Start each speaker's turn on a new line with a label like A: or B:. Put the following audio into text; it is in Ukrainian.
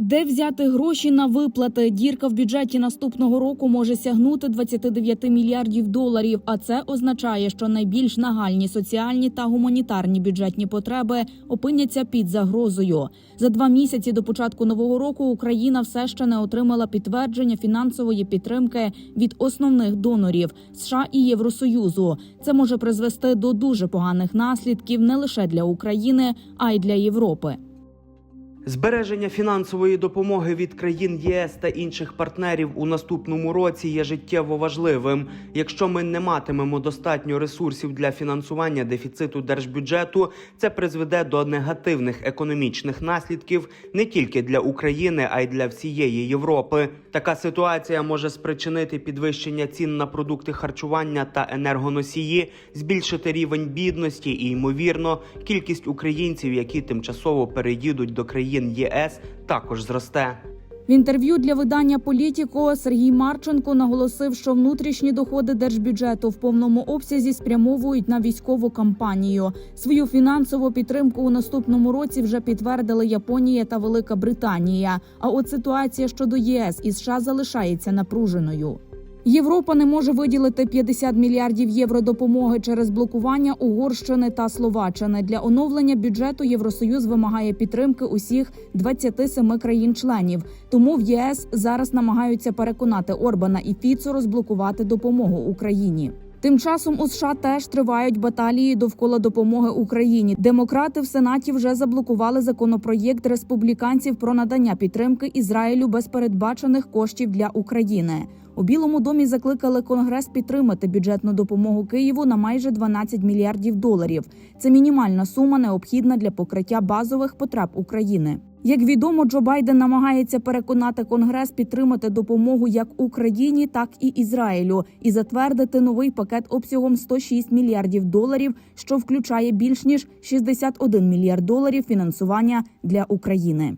A: Де взяти гроші на виплати? Дірка в бюджеті наступного року може сягнути 29 мільярдів доларів. А це означає, що найбільш нагальні соціальні та гуманітарні бюджетні потреби опиняться під загрозою. За два місяці до початку нового року Україна все ще не отримала підтвердження фінансової підтримки від основних донорів США і Євросоюзу. Це може призвести до дуже поганих наслідків не лише для України, а й для Європи.
B: Збереження фінансової допомоги від країн ЄС та інших партнерів у наступному році є життєво важливим. Якщо ми не матимемо достатньо ресурсів для фінансування дефіциту держбюджету, це призведе до негативних економічних наслідків не тільки для України, а й для всієї Європи. Така ситуація може спричинити підвищення цін на продукти харчування та енергоносії, збільшити рівень бідності і, ймовірно, кількість українців, які тимчасово переїдуть до країн ЄС, також зросте.
A: В інтерв'ю для видання Політіко Сергій Марченко наголосив, що внутрішні доходи держбюджету в повному обсязі спрямовують на військову кампанію. Свою фінансову підтримку у наступному році вже підтвердили Японія та Велика Британія. А от ситуація щодо ЄС і США залишається напруженою. Європа не може виділити 50 мільярдів євро допомоги через блокування Угорщини та Словаччини. Для оновлення бюджету Євросоюз вимагає підтримки усіх 27 країн-членів. Тому в ЄС зараз намагаються переконати Орбана і Фіцо розблокувати допомогу Україні. Тим часом у США теж тривають баталії довкола допомоги Україні. Демократи в сенаті вже заблокували законопроєкт республіканців про надання підтримки Ізраїлю без передбачених коштів для України. У Білому домі закликали Конгрес підтримати бюджетну допомогу Києву на майже 12 мільярдів доларів. Це мінімальна сума, необхідна для покриття базових потреб України. Як відомо, Джо Байден намагається переконати Конгрес підтримати допомогу як Україні, так і Ізраїлю, і затвердити новий пакет обсягом 106 мільярдів доларів, що включає більш ніж 61 мільярд доларів фінансування для України.